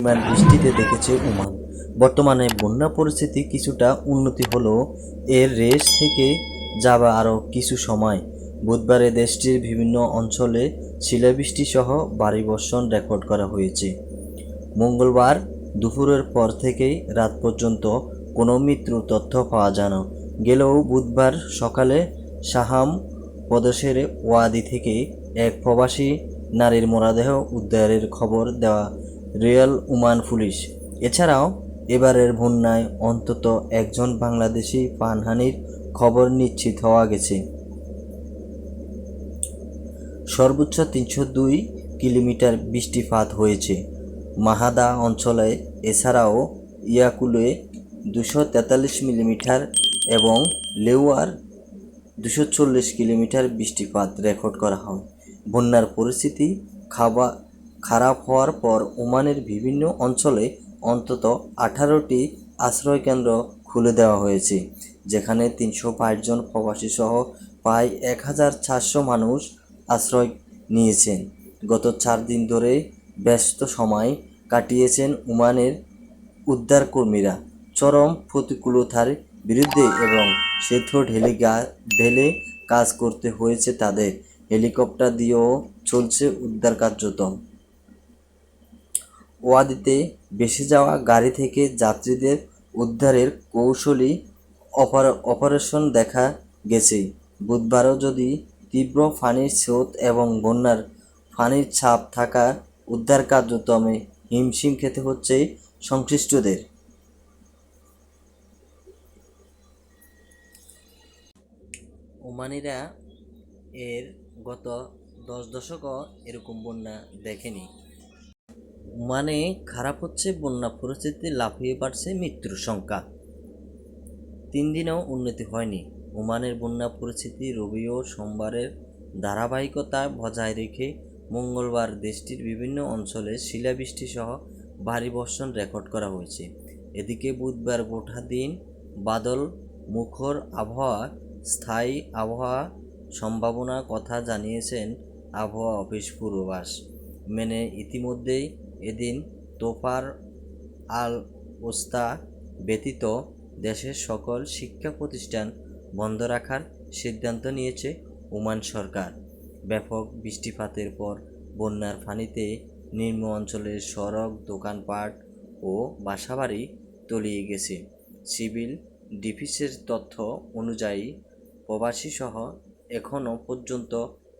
পরিমাণ বৃষ্টিতে দেখেছে ওমান বর্তমানে বন্যা পরিস্থিতি কিছুটা উন্নতি হলেও এর রেস থেকে যাবে আরও কিছু সময়। বুধবারে দেশটির বিভিন্ন অঞ্চলে শিলাবৃষ্টি সহ ভারী বর্ষণ রেকর্ড করা হয়েছে। মঙ্গলবার দুপুরের পর থেকেই রাত পর্যন্ত কোনো মৃত্যুর তথ্য পাওয়া যায় না গেলেও বুধবার সকালে সাহাম প্রদেশের ওয়াদি থেকে এক প্রবাসী নারীর মরাদেহ উদ্ধারের খবর দেওয়া রিয়াল উমান পুলিশ। এছাড়াও, এবারের বন্যায় অন্তত একজন বাংলাদেশি প্রাণহানির খবর নিশ্চিত হওয়া গেছে। সর্বোচ্চ তিনশো দুই কিলোমিটার বৃষ্টিপাত হয়েছে। মাহাদা অঞ্চলে, এছাড়াও ইয়াকুলে দুশো তেতাল্লিশ মিলিমিটার এবং লেওয়ার দুশো চল্লিশ কিলোমিটার বৃষ্টিপাত রেকর্ড করা হয়। বন্যার পরিস্থিতি খাবা খারাপ হওয়ার পর ওমানের বিভিন্ন অঞ্চলে অন্তত আঠারোটি আশ্রয়কেন্দ্র খুলে দেওয়া হয়েছে, যেখানে তিনশো জন প্রবাসী সহ প্রায় এক হাজার চারশো মানুষ আশ্রয় নিয়েছেন। গত চার দিন ধরে ব্যস্ত সময় কাটিয়েছেন ওমানের উদ্ধারকর্মীরা। চরম প্রতিকূলতার বিরুদ্ধে এবং সেতু ঢেলে গা, ঢেলে কাজ করতে হয়েছে তাদের। হেলিকপ্টার দিয়েও চলছে উদ্ধার কার্যক্রম। ওয়াদিতে ভেসে যাওয়া গাড়ি থেকে যাত্রীদের উদ্ধারের কৌশলী অপার- অপারেশন দেখা গেছে। বুধবারও যদি তীব্র পানির স্রোত এবং বন্যার পানির ছাপ থাকা উদ্ধার কার্যক্রমে হিমশিম খেতে হচ্ছে সংশ্লিষ্টদের। ওমানিরা এর গত দশ দশকও এরকম বন্যা দেখেনি। মানে খারাপ হচ্ছে, বন্যা পরিস্থিতি লাফিয়ে বাড়ছে, মৃত্যুর সংখ্যা। তিন দিনেও উন্নতি হয়নি। ওমানের বন্যা পরিস্থিতি রবি ও সোমবারের ধারাবাহিকতা বজায় রেখে মঙ্গলবার দেশটির বিভিন্ন অঞ্চলে শিলাবৃষ্টি সহ ভারী বর্ষণ রেকর্ড করা হয়েছে। এদিকে বুধবার গোটা দিন বাদল, মুখর আবহাওয়া, স্থায়ী আবহাওয়া সম্ভাবনা কথা জানিয়েছেন আবহাওয়া অফিস পূর্বাভাস। মেনে ইতিমধ্যেই এদিন তোফার আল ওস্তা ব্যতীত দেশের সকল শিক্ষা প্রতিষ্ঠান বন্ধ রাখার সিদ্ধান্ত নিয়েছে ওমান সরকার। ব্যাপক বৃষ্টিপাতের পর বন্যার পানিতে নিম্ন অঞ্চলের সড়ক, দোকানপাট ও বাসাবাড়ি তলিয়ে গেছে। সিভিল ডিফিসের তথ্য অনুযায়ী প্রবাসীসহ এখনও পর্যন্ত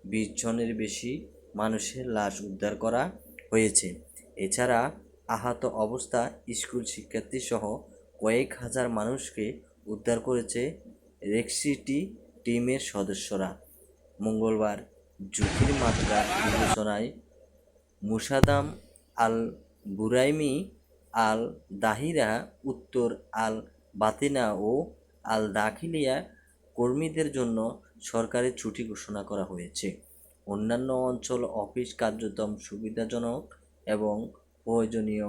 বিশ জনের বেশি মানুষের লাশ উদ্ধার করা হয়েছে। এছাড়া আহত অবস্থা স্কুল শিক্ষার্থী সহ কয়েক হাজার মানুষকে উদ্ধার করেছে রেক্সিটি টিমের সদস্যরা। মঙ্গলবার ঝুঁকির মাত্রা বিবেচনায় মুসাদাম আল বুরাইমি আল দাহিরা উত্তর আল বাতিনা ও আল দাখিলিয়া কর্মীদের জন্য সরকারি ছুটি ঘোষণা করা হয়েছে। অন্যান্য অঞ্চল অফিস কার্যক্রম সুবিধাজনক এবং প্রয়োজনীয়